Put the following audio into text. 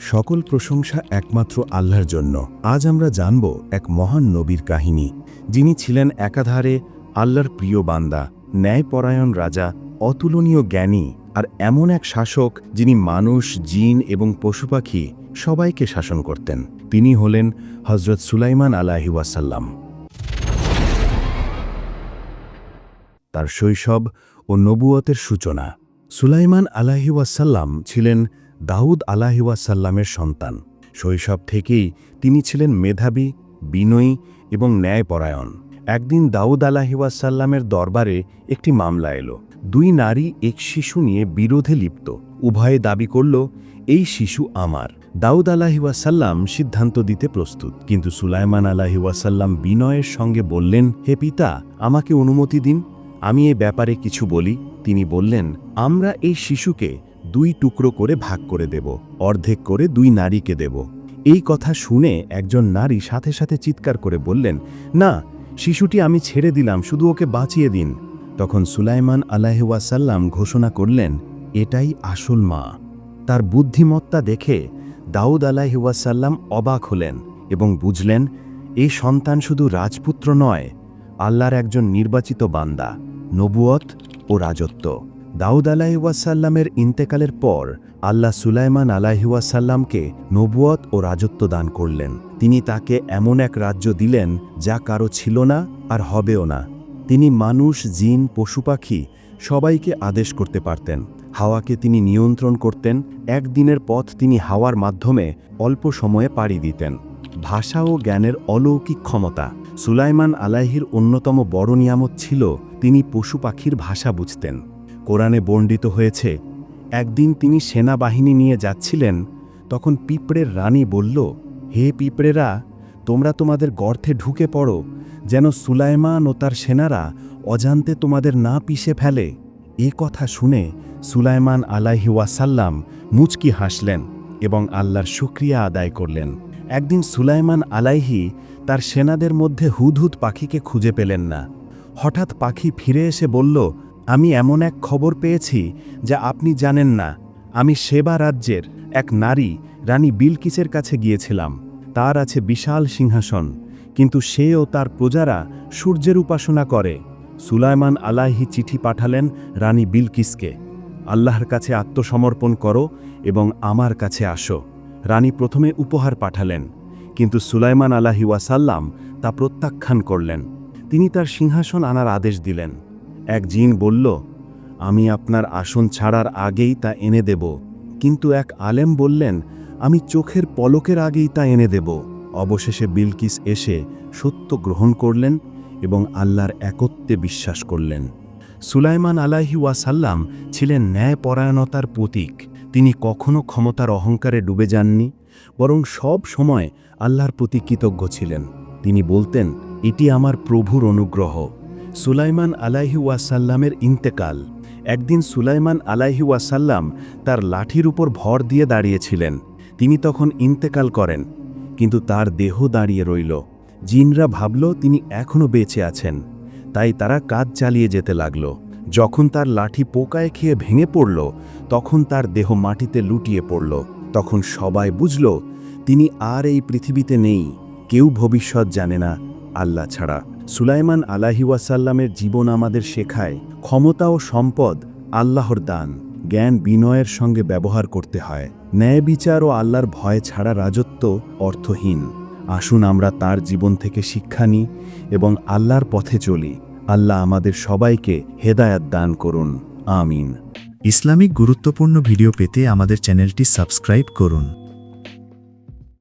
সকল প্রশংসা একমাত্র আল্লাহর জন্য। আজ আমরা জানব এক মহান নবীর কাহিনী। যিনি ছিলেন একাধারে আল্লাহর প্রিয় বান্দা, ন্যায়পরায়ণ রাজা, অতুলনীয় জ্ঞানী আর এমন এক শাসক যিনি মানুষ, জিন এবং পশু পাখি সবাইকে শাসন করতেন। তিনি হলেন হজরত সুলাইমান আলাহি ওয়াসাল্লাম। তার শৈশব ও নবুয়তের সূচনা। সুলাইমান আলাহি ওয়াসাল্লাম ছিলেন দাউদ আলাহি ওয়াসাল্লামের সন্তান। শৈশব থেকেই তিনি ছিলেন মেধাবী, বিনয়ী এবং ন্যায়পরায়ণ। একদিন দাউদ আলাহি ওয়াসাল্লামের দরবারে একটি মামলা এলো। দুই নারী এক শিশু নিয়ে বিরোধে লিপ্ত। উভয়ে দাবি করল, এই শিশু আমার। দাউদ আলাহি ওয়াসাল্লাম সিদ্ধান্ত দিতে প্রস্তুত। কিন্তু সুলাইমান আলাহি ওয়াসাল্লাম বিনয়ের সঙ্গে বললেন, হে পিতা, আমাকে অনুমতি দিন। আমি এ ব্যাপারে কিছু বলি। তিনি বললেন, আমরা এই শিশুকে দুই টুকরো করে ভাগ করে দেব, অর্ধেক করে দুই নারীকে দেব। এই কথা শুনে একজন নারী সাথে সাথে চিৎকার করে বললেন, না, শিশুটি আমি ছেড়ে দিলাম, শুধু ওকে বাঁচিয়ে দিন। তখন সুলাইমান আলাহাসাল্লাম ঘোষণা করলেন, এটাই আসল মা। তার বুদ্ধিমত্তা দেখে দাউদ আলাহিউসাল্লাম অবাক হলেন এবং বুঝলেন এই সন্তান শুধু রাজপুত্র নয়, আল্লাহর একজন নির্বাচিত বান্দা নবুয়ত ও রাজত্ব। দাউদ আলাহিউসাল্লামের ইন্তেকালের পর আল্লাহ সুলাইমান আলাহিউসাল্লামকে নবুয়ত ও রাজত্ব দান করলেন। তিনি তাকে এমন এক রাজ্য দিলেন যা কারও ছিল না আর হবেও না। তিনি মানুষ, জিন, পশু পাখি সবাইকে আদেশ করতে পারতেন। হাওয়াকে তিনি নিয়ন্ত্রণ করতেন। একদিনের পথ তিনি হাওয়ার মাধ্যমে অল্প সময়ে পাড়ি দিতেন। ভাষা ও জ্ঞানের অলৌকিক ক্ষমতা সুলাইমান আলাহির অন্যতম বড় নিয়ামত ছিল তিনি পশু পাখির ভাষা বুঝতেন। কোরআনে বর্ণিত হয়েছে, একদিন তিনি সেনাবাহিনী নিয়ে যাচ্ছিলেন, তখন পিঁপড়ের রানী বলল, হে পিঁপড়েরা, তোমরা তোমাদের গর্থে ঢুকে পড়ো, যেন সুলাইমান ও তার সেনারা অজান্তে তোমাদের না পিষে ফেলে। এ কথা শুনে সুলাইমান আলাহি ওয়াসাল্লাম মুচকি হাসলেন এবং আল্লাহর শুক্রিয়া আদায় করলেন। একদিন সুলাইমান আলাইহি তার সেনাদের মধ্যে হুদহুদ পাখিকে খুঁজে পেলেন না। হঠাৎ পাখি ফিরে এসে বলল আমি এমন এক খবর পেয়েছি যা আপনি জানেন না। আমি সেবা রাজ্যের এক নারী, রানী বিলকিসের কাছে গিয়েছিলাম। তার আছে বিশাল সিংহাসন, কিন্তু সে ও তার প্রজারা সূর্যের উপাসনা করে। সুলাইমান আলাহি চিঠি পাঠালেন রানী বিলকিসকে। আল্লাহর কাছে আত্মসমর্পণ করো এবং আমার কাছে আসো। রানী প্রথমে উপহার পাঠালেন, কিন্তু সুলাইমান আলাহি ওয়াসাল্লাম তা প্রত্যাখ্যান করলেন। তিনি তার সিংহাসন আনার আদেশ দিলেন। এক জিন বলল, আমি আপনার আসন ছাড়ার আগেই তা এনে দেব। কিন্তু এক আলেম বললেন, আমি চোখের পলকের আগেই তা এনে দেব। অবশেষে বিলকিস এসে সত্য গ্রহণ করলেন এবং আল্লাহর একত্বে বিশ্বাস করলেন। সুলাইমান আলাহি ওয়াসাল্লাম ছিলেন ন্যায়পরায়ণতার প্রতীক। তিনি কখনো ক্ষমতার অহংকারে ডুবে যাননি, বরং সব সময় আল্লাহর প্রতি কৃতজ্ঞ ছিলেন। তিনি বলতেন, এটি আমার প্রভুর অনুগ্রহ। সুলাইমান আলাহি ওয়াসাল্লামের ইন্তেকাল। একদিন সুলাইমান আলাহি ওয়াসাল্লাম তার লাঠির উপর ভর দিয়ে দাঁড়িয়েছিলেন। তিনি তখন ইন্তেকাল করেন, কিন্তু তার দেহ দাঁড়িয়ে রইল। জিনরা ভাবল, তিনি এখনও বেঁচে আছেন। তাই তারা কাজ চালিয়ে যেতে লাগল। যখন তার লাঠি পোকায় খেয়ে ভেঙে পড়ল, তখন তার দেহ মাটিতে লুটিয়ে পড়ল। তখন সবাই বুঝল, তিনি আর এই পৃথিবীতে নেই, কেউ ভবিষ্যৎ জানে না আল্লাহ ছাড়া। সুলাইমান আলাহি ওয়াসাল্লামের জীবন আমাদের শেখায় ক্ষমতা ও সম্পদ আল্লাহর দান, জ্ঞান বিনয়ের সঙ্গে ব্যবহার করতে হয়। ন্যায় বিচার ও আল্লাহর ভয় ছাড়া রাজত্ব অর্থহীন। আসুন আমরা তার জীবন থেকে শিক্ষা নিই এবং আল্লাহর পথে চলি। আল্লাহ আমাদের সবাইকে হেদায়াত দান করুন। আমিন। ইসলামিক গুরুত্বপূর্ণ ভিডিও পেতে আমাদের চ্যানেলটি সাবস্ক্রাইব করুন।